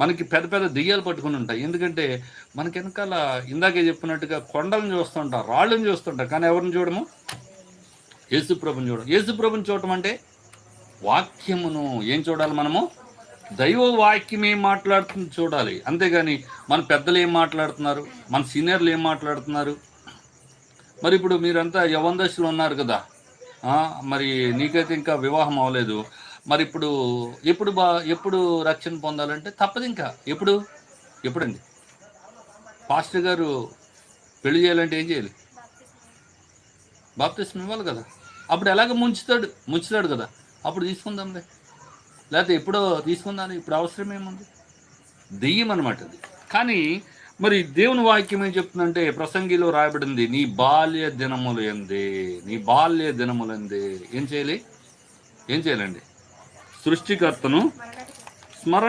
మనకి పెద్ద పెద్ద దెయ్యాలు పట్టుకుని ఉంటాయి. ఎందుకంటే మనకి వెనకాల ఇందాకే చెప్పినట్టుగా కొండలను చూస్తుంటాం రాళ్ళను చూస్తుంటాం. కానీ ఎవరిని చూడము? యేసుప్రభుని చూడం యేసుప్రభుని చూడటం అంటే వాక్యమును ఏం చూడాలి మనము? దైవ వాక్యం ఏం మాట్లాడుతుంది చూడాలి. అంతేగాని మన పెద్దలు ఏం మాట్లాడుతున్నారు? మన సీనియర్లు ఏం మాట్లాడుతున్నారు? మరి ఇప్పుడు మీరంతా యవందశులు ఉన్నారు కదా? మరి నీకైతే ఇంకా వివాహం అవ్వలేదు. మరి ఇప్పుడు ఎప్పుడు బా ఎప్పుడు రక్షణ పొందాలంటే తప్పదు ఇంకా. ఎప్పుడు? ఎప్పుడండి? పాస్టర్ గారు పెళ్ళి చేయాలంటే ఏం చేయాలి? బాప్తిస్మ ఇవ్వాలి కదా. అప్పుడు ఎలాగ ముంచుతాడు? ముంచుతాడు కదా. అప్పుడు తీసుకుందాంలే. లేకపోతే ఎప్పుడో తీసుకుందాం ఇప్పుడు అవసరం ఏముంది? దెయ్యం అనమాట అది. కానీ మరి దేవుని వాక్యం ఏం చెప్తుందంటే ప్రసంగిలో రాయబడింది నీ బాల్య దినములు ఎందే నీ బాల్య దినములు ఎందే. ఏం చేయాలి? ఏం చేయాలండి? సృష్టికర్తను స్మరణ